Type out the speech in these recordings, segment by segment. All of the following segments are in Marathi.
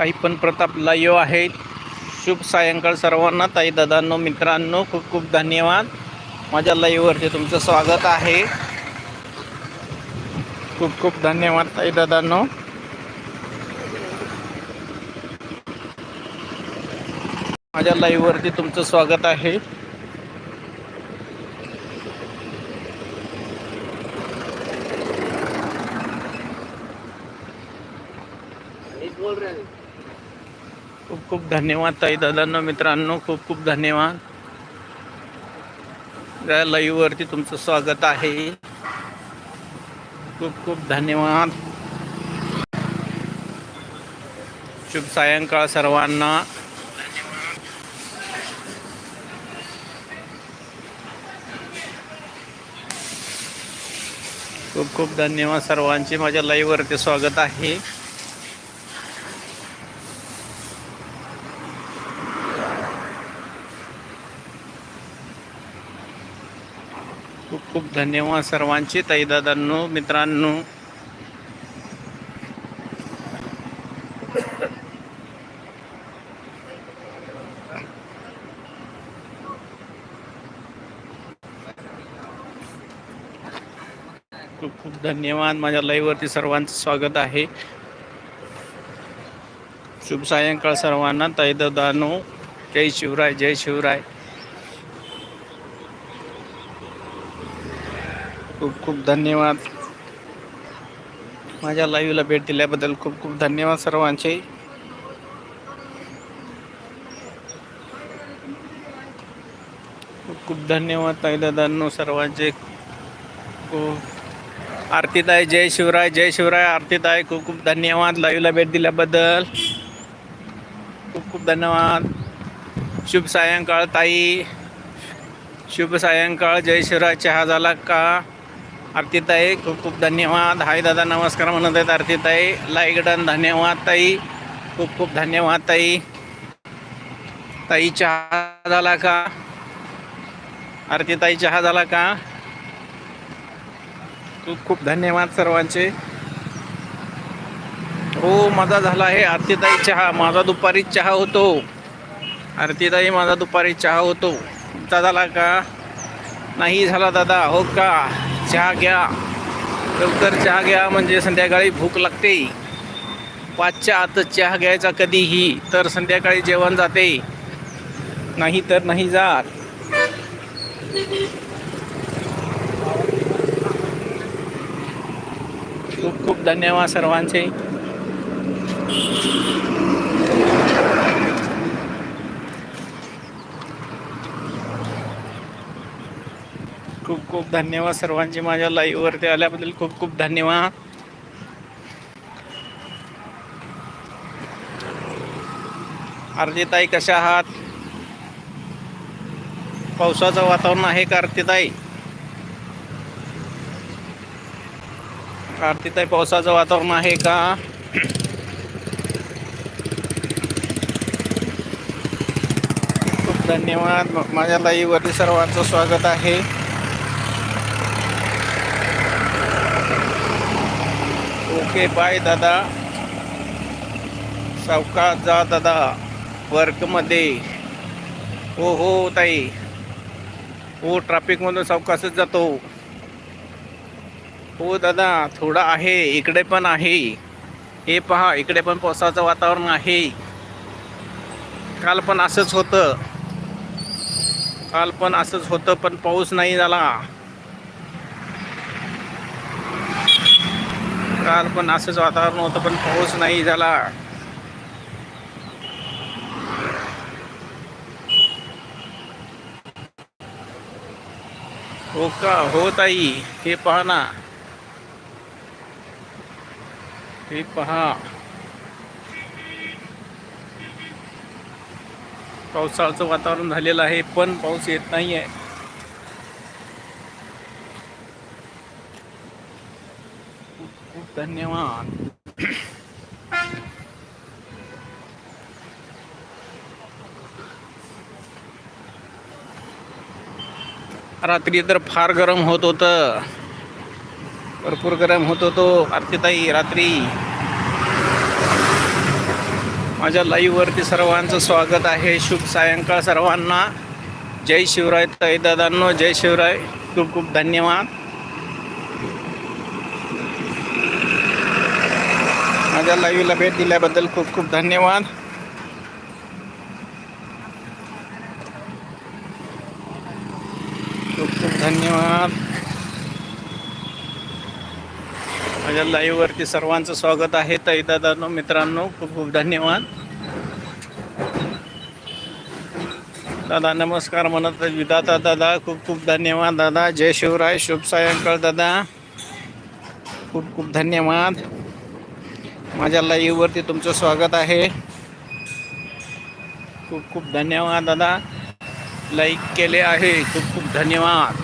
काही पण प्रताप लाईव्ह आहेत. शुभ सायंकाळ सर्वांना. ताई दादांनो मित्रांनो खूप खूप धन्यवाद. माझ्या लाईव्हवरती तुमचं स्वागत आहे. खूप खूप धन्यवाद ताई दादांनो. माझ्या लाईव्हवरती तुमचं स्वागत आहे. धन्यवाद ताई दादांना मित्रांनो खूप खूप धन्यवाद. या लाईव्हवरती तुमचं स्वागत आहे. खूप खूप धन्यवाद. शुभ सायंकाळ सर्वांना. खूप खूप धन्यवाद सर्वांचे. माझ्या लाईव्हवरती स्वागत आहे खूप खूप धन्यवाद सर्वांचे ताईदादांनो मित्रांनो. खूप खूप धन्यवाद. माझ्या लाईव्हवरती सर्वांचं स्वागत आहे. शुभ सायंकाळ सर्वांना. ताईदादांनो जय शिवराय जय शिवराय. खूप खूप धन्यवाद. माझ्या लाईव्हला भेट दिल्याबद्दल खूप खूप धन्यवाद सर्वांचे. खूप खूप धन्यवाद ताईदादांनो सर्वांचे. खूप आरतीताई जय शिवराय जय शिवराय आरतीताई खूप खूप धन्यवाद लाईव्हला भेट दिल्याबद्दल. खूप खूप धन्यवाद. शुभ सायंकाळ ताई. शुभ सायंकाळ जय शिवराय चहा झाला का? आरतीताई खूप खूप धन्यवाद. हाय दादा नमस्कार म्हणत आहेत आरतीताई. लाईकडन धन्यवाद ताई. खूप खूप धन्यवाद ताई. ताई चहा झाला का? आरतीताई चहा झाला का? खूप खूप धन्यवाद सर्वांचे. हो माझा झाला आहे. आरतीताई चहा. माझा दुपारी चहा होतो. आरतीताई माझा दुपारी चहा होतो. तुमचा झाला का? नाही झाला दादा हो का? चहा घ्या. लवकर चहा घ्या म्हणजे संध्याकाळी भूक लागते. पाचच्या आत चहा घ्यायचा कधीही तर संध्याकाळी जेवण जाते. नाही तर नाही जात. खूप खूप धन्यवाद सर्वांचे. खूप धन्यवाद सर्वांचे माझ्या लाईव्हवरती आल्याबद्दल खूप खूप धन्यवाद. आरतीताई कशा आहात? पावसाचं वातावरण आहे का आरतीताई? आरतीताई पावसाचं वातावरण आहे का? खूप धन्यवाद. माझ्या लाईव्हवरती सर्वांचं स्वागत आहे. ओके बाय दादा. सावका जा दादा वर्कमध्ये. हो हो ताई. हो ट्रॅफिकमधून सावकाशच जातो. हो दादा थोडा आहे इकडे पण आहे. हे पहा इकडे पण पावसाचं वातावरण आहे. काल पण असंच होतं. काल पण असंच होतं पण पाऊस नाही झाला. काल पण असंच वातावरण होतं पण पाऊस नाही झाला. हो का? हो ताई हे पहा ना. हे पहा. पावसाळचं वातावरण झालेलं आहे पण पाऊस येत नाही आहे खूप धन्यवाद. रात्री तर फार गरम होत होतं. भरपूर गरम होत होतो आरतीताई रात्री. माझ्या लाईव्हवरती सर्वांचं स्वागत आहे. शुभ सायंकाळ सर्वांना. जय शिवराय ताई दादांनो जय शिवराय. खूप खूप धन्यवाद. माझ्या लाईव्हला भेट दिल्याबद्दल खूप खूप धन्यवाद. खूप खूप धन्यवाद. माझ्या लाईव्हवरती सर्वांचं स्वागत आहे. तैदादानो मित्रांनो खूप खूप धन्यवाद. दादा नमस्कार म्हणत विधाता दादा खूप खूप धन्यवाद दादा. जय शिवराय शुभ सायंकाळ दादा. खूप खूप धन्यवाद. माझ्या लाईव्हवरती तुमचं स्वागत आहे. खूप खूप धन्यवाद दादा. लाईक केले आहे. खूप खूप धन्यवाद.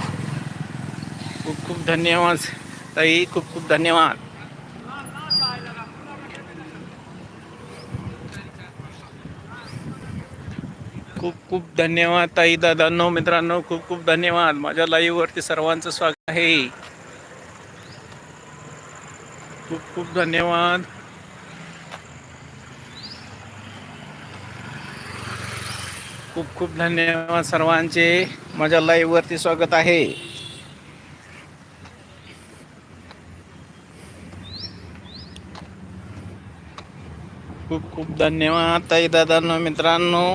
खूप खूप धन्यवाद. ताई खूप खूप धन्यवाद. खूप खूप धन्यवाद ताई दादांनो मित्रांनो. खूप खूप धन्यवाद. माझ्या लाईव्हवरती सर्वांचं स्वागत आहे. खूप खूप धन्यवाद. खूप खूप धन्यवाद सर्वांचे. माझ्या लाईव्हवरती स्वागत आहे. खूप खूप धन्यवाद ताई दादांनो मित्रांनो.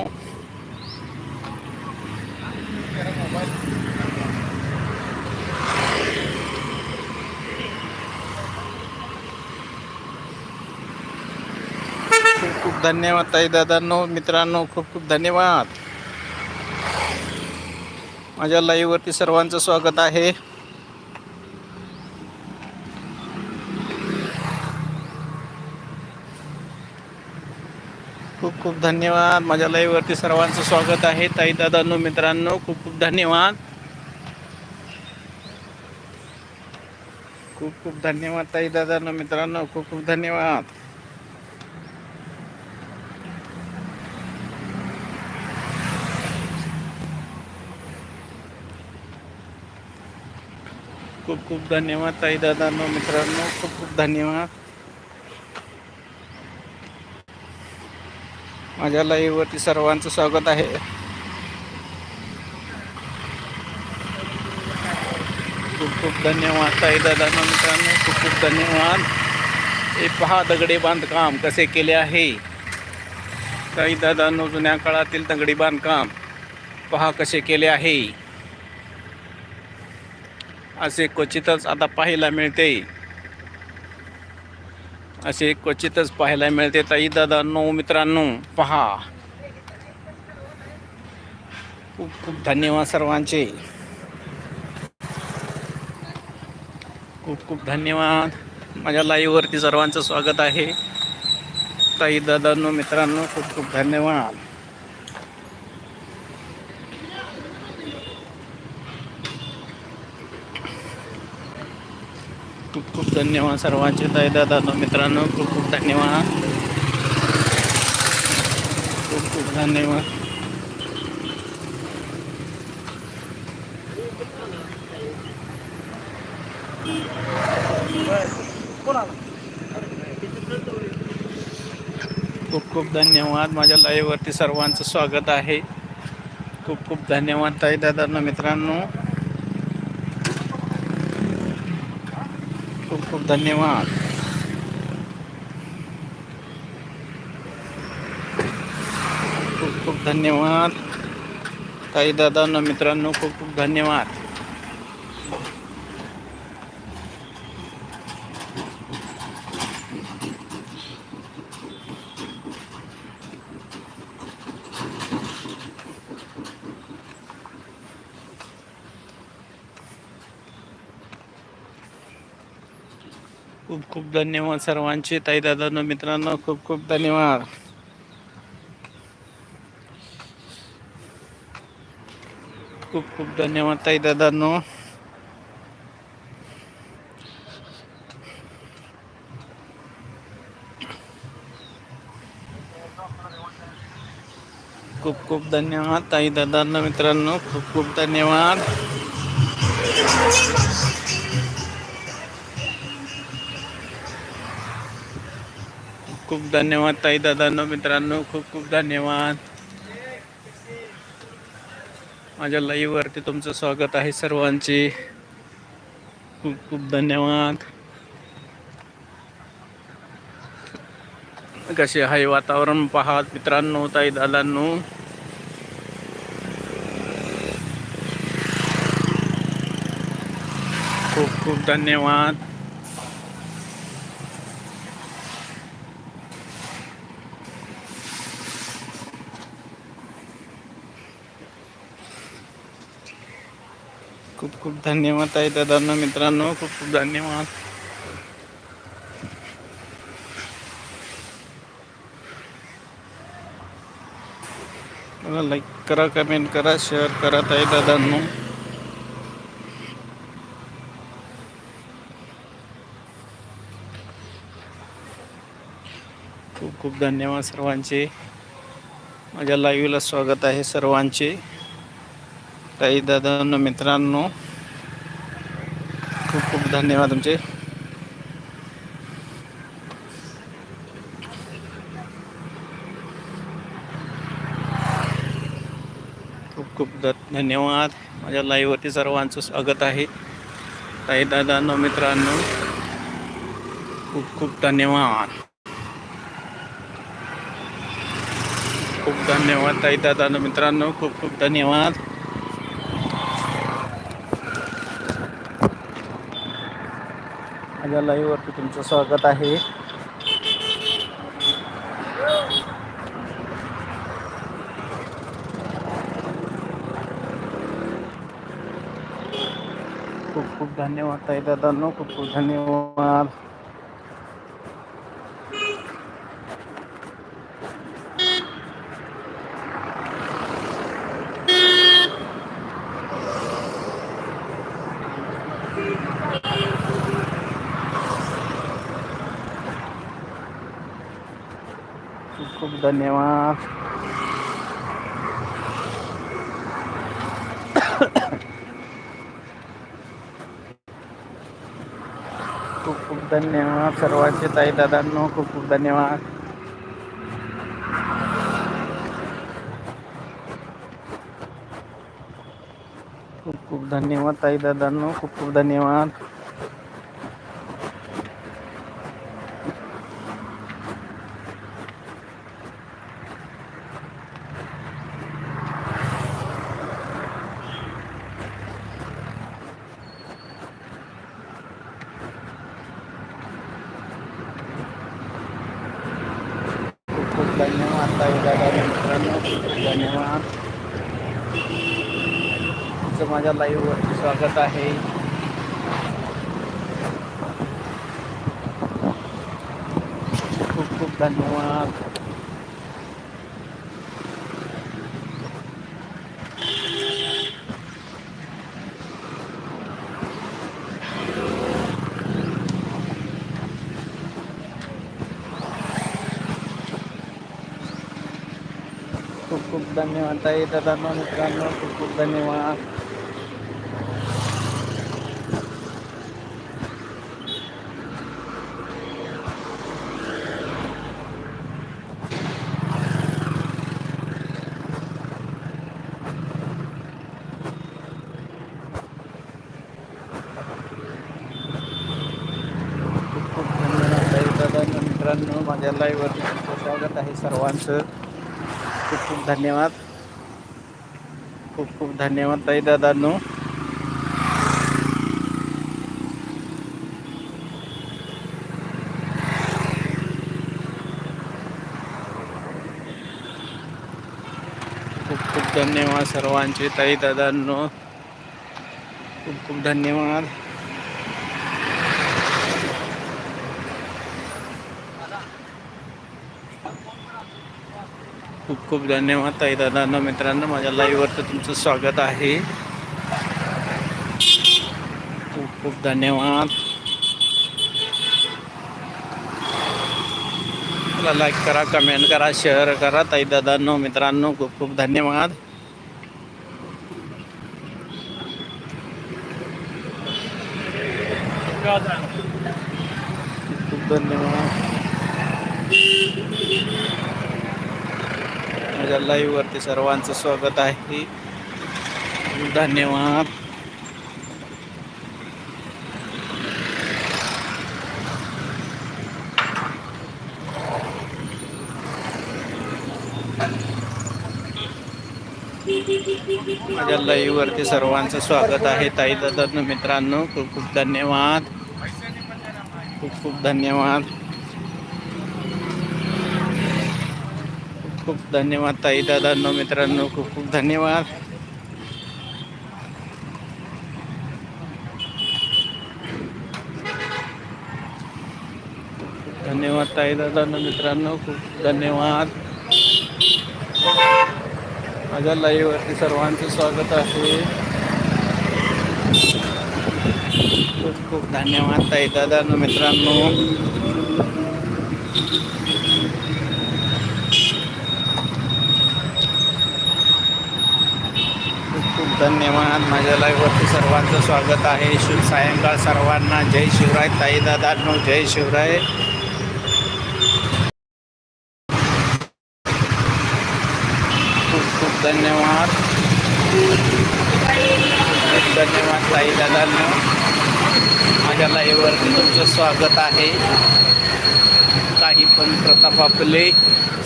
खूप खूप धन्यवाद ताई दादांनो मित्रांनो खूप खूप धन्यवाद. माझ्या लाईव्हवरती सर्वांचं स्वागत आहे. खूप खूप धन्यवाद. माझ्या लाईव्हवरती सर्वांचं स्वागत आहे. ताई दादांनो मित्रांनो खूप खूप धन्यवाद. खूप खूप धन्यवाद ताई दादांनो मित्रांनो खूप खूप धन्यवाद. खूप खूप धन्यवाद ताई दादांनो मित्रांनो. खूप खूप धन्यवाद. माझ्या लाईव्हवरती सर्वांचं स्वागत आहे. खूप खूप धन्यवाद ताई दादांना मित्रांनो. खूप खूप धन्यवाद. हे पहा दगडी बांधकाम कसे केले आहे. ताई दादांनो जुन्या काळातील दगडी बांधकाम पहा कसे केले आहे. असे क्वचितच आता पाहायला मिळते. असे क्वचितच पाहायला मिळते. ताई दादांनो मित्रांनो पहा. खूप खूप धन्यवाद सर्वांचे. खूप खूप धन्यवाद. माझ्या लाईव्हवरती सर्वांचं स्वागत आहे. ताई दादांनो मित्रांनो खूप खूप धन्यवाद. खूप खूप धन्यवाद सर्वांचे. दादा दादा मित्रांनो खूप खूप धन्यवाद. खूप खूप धन्यवाद. खूप खूप धन्यवाद. माझ्या लाईव्हवरती सर्वांचं स्वागत आहे. खूप खूप धन्यवाद ताई दादांनो मित्रांनो. खूप धन्यवाद. खूप खूप धन्यवाद. काही दादांना मित्रांनो खूप खूप धन्यवाद. खूप खूप धन्यवाद सर्वांचे. ताई दादांनो मित्रांनो खूप खूप धन्यवाद. खूप खूप धन्यवाद ताई दादांनो खूप खूप धन्यवाद ताई दादांना मित्रांनो खूप खूप धन्यवाद. खूप धन्यवाद ताई दादांनो मित्रांनो खूप खूप धन्यवाद. माझ्या लाईव्ह वरती तुमचं स्वागत आहे सर्वांचे. खूप खूप धन्यवाद. कसे आहे वातावरण पाहात मित्रांनो ताई दादांनो? खूप खूप धन्यवाद. खूप खूप धन्यवाद आहे दादांना मित्रांनो खूप खूप धन्यवाद. मला लाईक करा कमेंट करा शेअर करा ताई दादांनो. खूप खूप धन्यवाद सर्वांचे. माझ्या लाईव्हला स्वागत आहे सर्वांचे. ताई दादांना मित्रांनो खूप खूप धन्यवाद तुमचे. खूप खूप धन्यवाद. माझ्या लाईव्हवरती सर्वांचं स्वागत आहे. ताई दादांनो मित्रांनो खूप खूप धन्यवाद. खूप धन्यवाद ताई दादा मित्रांनो खूप खूप धन्यवाद. माझ्या लाईव्हवरती तुमचं स्वागत आहे. खूप खूप धन्यवाद ताई दादांनो खूप खूप धन्यवाद खूप खूप धन्यवाद. खूप खूप धन्यवाद सर्वांचे ताई दादांनो खूप खूप धन्यवाद. खूप खूप धन्यवाद ताई दादांनो खूप खूप धन्यवाद खूप खूप धन्यवाद ताई दादा मित्रांनो खूप खूप धन्यवाद तुमचं माझ्या लाईव्हवरती स्वागत आहे खूप खूप धन्यवाद खूप खूप धन्यवाद ताई दादांनो मित्रांनो खूप खूप धन्यवाद खूप खूप धन्यवाद ताई दादांनो मित्रांनो माझ्या लाईव्हवरती स्वागत आहे सर्वांचं. खूप खूप धन्यवाद. खूप खूप धन्यवाद ताई दादांनो. खूप खूप धन्यवाद सर्वांचे ताई दादांनो. खूप खूप धन्यवाद. खूप खूप धन्यवाद ताई दादांना मित्रांनो माझ्या लाईव्हवरती तुमचं स्वागत आहे. खूप खूप धन्यवाद. मला लाईक करा कमेंट करा शेअर करा ताई दादांनो मित्रांनो खूप खूप धन्यवाद. खूप खूप धन्यवाद लाईव्हवरती वरती सर्वांचं स्वागत आहे. धन्यवाद. माझ्या लाईव्हवरती सर्वांचं स्वागत आहे. ताई दादा मित्रांनो खूप खूप धन्यवाद. खूप खूप धन्यवाद. खूप खूप धन्यवाद ताई दादांनो मित्रांनो खूप खूप धन्यवाद. धन्यवाद ताई दादांनो मित्रांनो खूप धन्यवाद. माझ्या लाईव्हवरती सर्वांचं स्वागत आहे. खूप खूप धन्यवाद ताई दादांनो मित्रांनो. खूप धन्यवाद माझ्या लाईव्हवरती सर्वांचं स्वागत आहे. शुभ सायंकाळ सर्वांना. जय शिवराय. ताई दादांनो जय शिवराय. खूप खूप धन्यवाद. खूप धन्यवाद ताई दादांनो. माझ्या लाईव्हवरती तुमचं स्वागत आहे. काही पण प्रताप आपले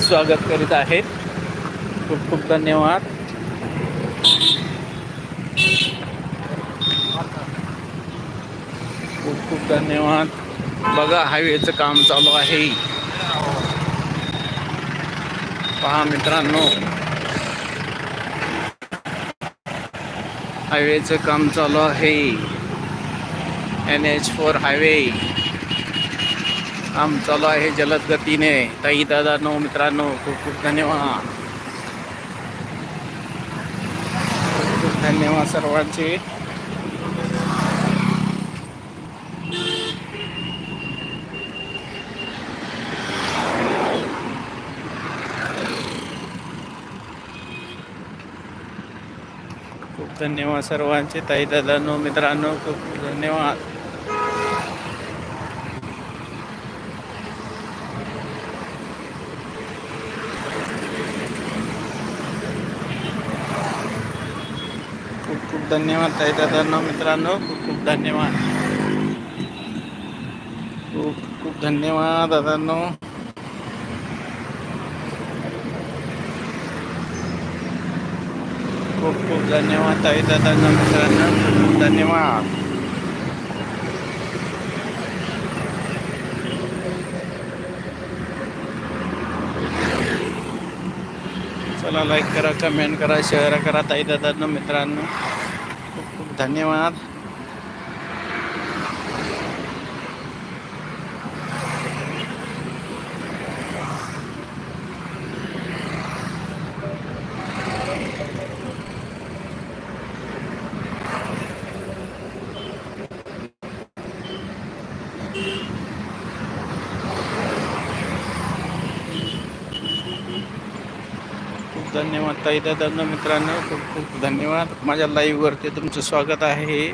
स्वागत करीत आहेत. खूप खूप धन्यवाद. खूप खूप धन्यवाद. बघा हायवेचं काम चालू आहे. पहा मित्रांनो. हायवेचं काम चालू आहे. एन एच फोर हायवे काम चालू आहे जलद गतीने ताई दादा नो मित्रांनो खूप खूप धन्यवाद खूप खूप सर्वांचे. खूप धन्यवाद सर्वांचे ताई दादांनो मित्रांनो खूप धन्यवाद. खूप खूप धन्यवाद ताई दादांनो मित्रांनो खूप खूप धन्यवाद. खूप खूप धन्यवाद दादांनो. खूप खूप धन्यवाद ताई दादांनो मित्रांनो खूप खूप धन्यवाद. चला लाईक करा कमेंट करा शेअर करा ताई दादांनो मित्रांनो. खूप खूप धन्यवाद. धन्यवाद ताई दादा मित्रांनो खूप खूप धन्यवाद. माझ्या लाईव्हवरती तुमचं स्वागत आहे.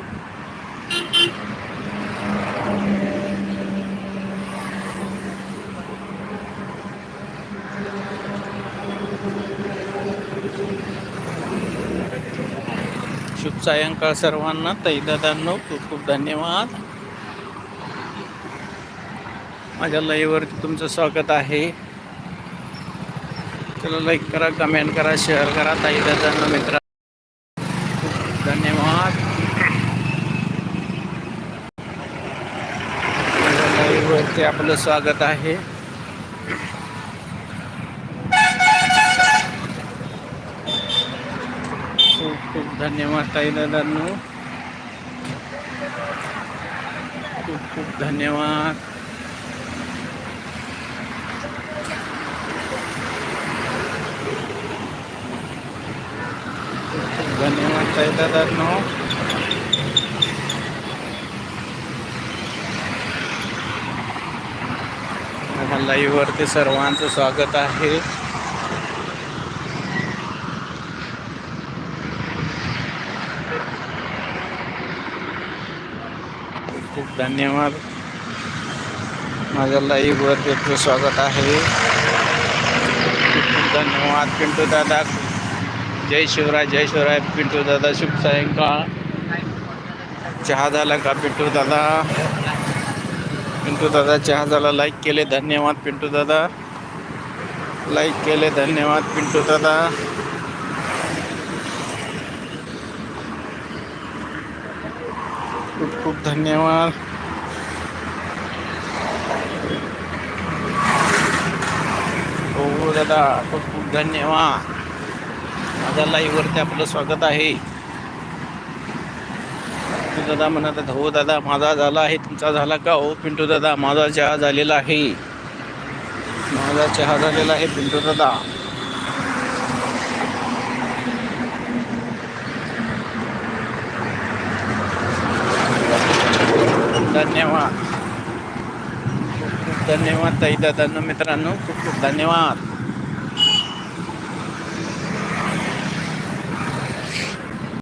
शुभ सायंकाळ सर्वांना. ताई दादांनो खूप खूप धन्यवाद. माझ्या लाईव्हवरती तुमचं स्वागत आहे. चला लाईक करा कमेंट करा शेअर करा. ताई दादांना मित्र. धन्यवाद. लाईव्हवरती आपलं स्वागत आहे. खूप खूप धन्यवाद ताई दादांनो. खूप खूप धन्यवाद. धन्यवाद ताई दादांनो लाईव्हवरती सर्वांचं स्वागत आहे. खूप धन्यवाद. माझ्या लाईव्ह वरती स्वागत आहे. खूप धन्यवाद पिंटू दादा. जय शिवराय जय शिवराय, पिंटू दादा, शुभ सायंकाळ. चहा का, पिंटू दादा? पिंटू दादा, चहा झाला लाईक केले, धन्यवाद, पिंटू दादा. लाईक केले, धन्यवाद, पिंटू दादा. खूप खूप धन्यवाद. दादा, खूप खूप धन्यवाद. माझ्या लाईव्हवरती आपलं स्वागत आहे. पिंटू दादा म्हणत आहेत, हो दादा माझा झाला आहे तुमचा झाला का हो? पिंटू दादा माझा चहा झालेला आहे. माझा चहा झालेला आहे पिंटू दादा धन्यवाद. खूप खूप धन्यवाद ताई दादांना मित्रांनो खूप खूप धन्यवाद.